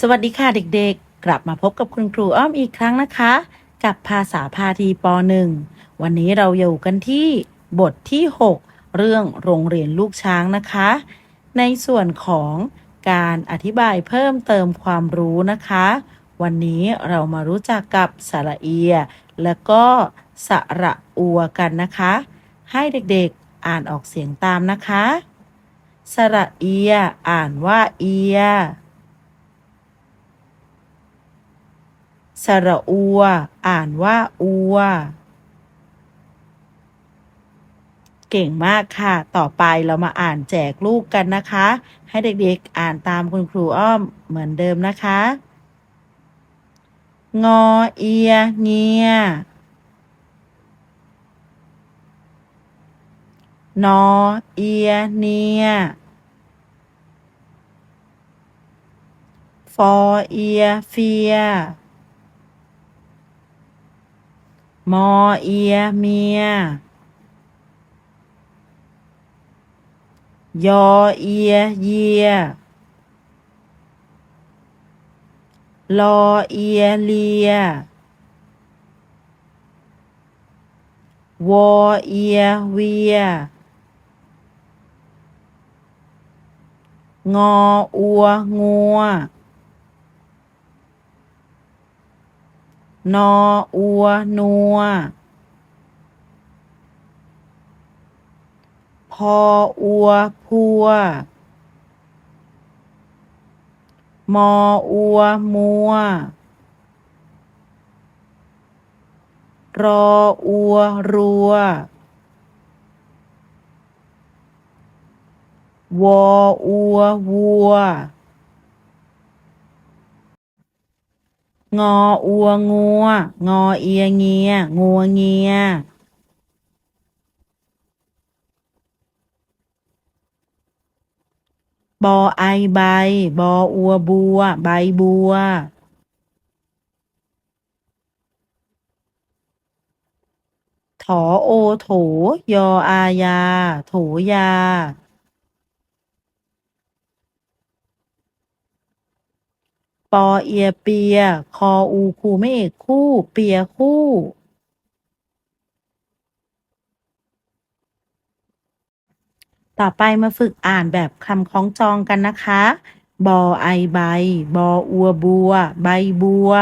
สวัสดีค่ะเด็กๆ กลับมาพบกับคุณครูอ้อมอีกครั้งนะคะ กับภาษาพาทีป .1 วันนี้เราอยู่กันที่บทที่ 6 เรื่องโรงเรียนลูกช้างนะคะ ในส่วนของการอธิบายเพิ่มเติมความรู้นะคะ วันนี้เรามารู้จักกับสระเอีย และก็สระอัวกันนะคะ ให้เด็กๆอ่านออกเสียงตามนะคะ สระเอีย อ่านว่าเอีย สระอัว อ่านว่าอัว เก่งมากค่ะ ต่อไปเรามาอ่านแจกลูกกันนะคะ ให้เด็กๆอ่านตามคุณครูอ้อมเหมือนเดิมนะคะ งอเอีย เงีย นอเอีย เนียฟอเอีย เฟีย มอเอีย เมีย ยอเอีย เยีย ลอเอีย เลียวอเอีย เวีย งออัว งัว นอ อัว นัว พอ อัว พัว มอ อัว มัว รอ อัว รัว วอ อัว วัว งออัวงัว งอเอียเงีย งัวเงียบอไอใบ บออัวบัว ใบบัวถอโอโถ ยออายาโถยา ปอเอียเปีย คออูคูไม่เอกคู่ เปียคู่ต่อไปมาฝึกอ่านแบบคำคล้องจองกันนะคะ บอไอใบ บออัวบัว ใบบัว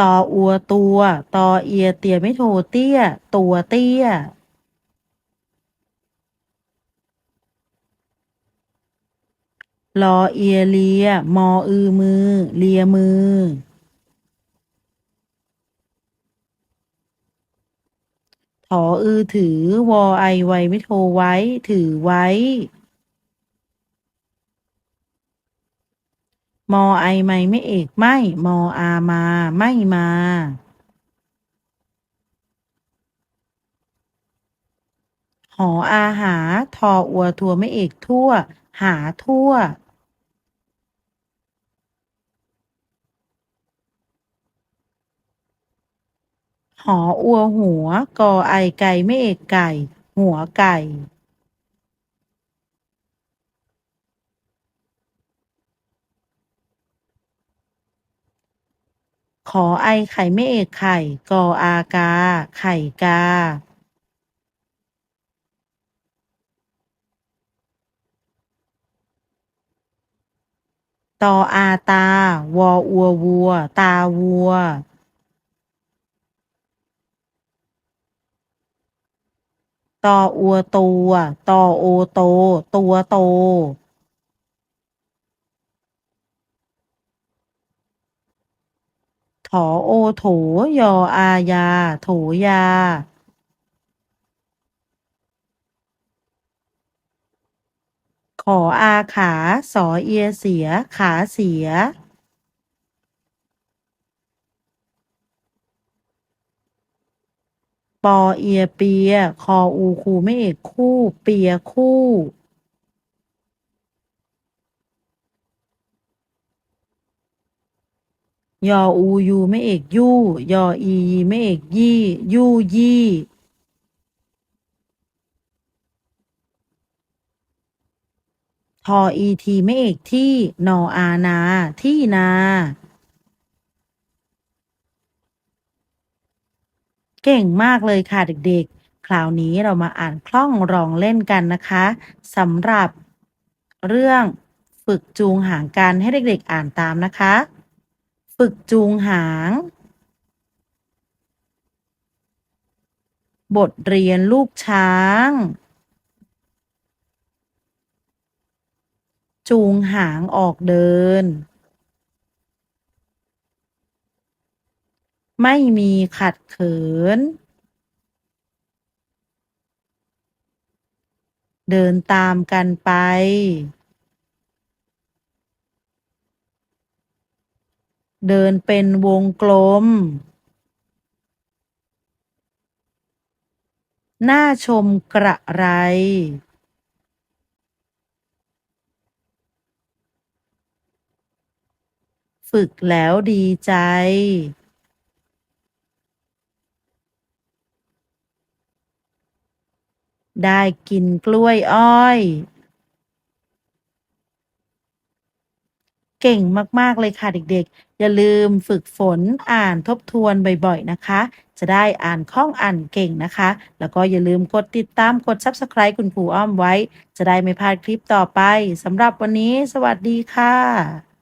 ต่ออัวตัว ต่อเอียเตียไม่โทเตี้ย ตัวเตี้ย ลอเอียเลีย มออือมือ เลียมือ ถออือถือ วอไอไวไม่โทไว้ ถือไว้ มอไอไม่ไม่เอกไม่ มออามา ไม่มา หออาหา ทออัวทัวไม่เอกทั่วหาทั่ว หออัวหัว กอไอไก่ไม่เอกไก่ หัวไก่ขอไอไข่ไม่เอกไข่ กออากา ไข่กา ตออาตา วออัววัว ตาวัว ตออัวตัวตอโอโต ตัวโตถอโอโถยออายา โถยาขออาขา สอเอียเสีย ขาเสีย ปอเอียเปีย คออูคูไม่เอกคู่ เปียคู่ยออูยูไม่เอกยู่ยออีไม่เอกยี่ยู่ยี่ทออีทีไม่เอกที่ นออานา ที่นา เก่งมากเลยค่ะเด็กๆ คราวนี้เรามาอ่านคล่องรองเล่นกันนะคะสำหรับเรื่องฝึกจูงหางกันให้เด็กๆอ่านตามนะคะ ฝึกจูงหาง บทเรียนลูกช้าง จูงหางออกเดิน ไม่มีขัดเขิน เดินตามกันไป เดินเป็นวงกลมน่าชมกระไร ฝึกแล้วดีใจ ได้กินกล้วยอ้อย เก่งมาก ๆ เลยค่ะเด็ก ๆ อย่าลืมฝึกฝนอ่านทบทวนบ่อย ๆ นะคะ จะได้อ่านคล่องอ่านเก่งนะคะ แล้วก็อย่าลืมกดติดตามกด Subscribe คุณครูอ้อมไว้ จะได้ไม่พลาดคลิปต่อไปสำหรับวันนี้ สวัสดีค่ะ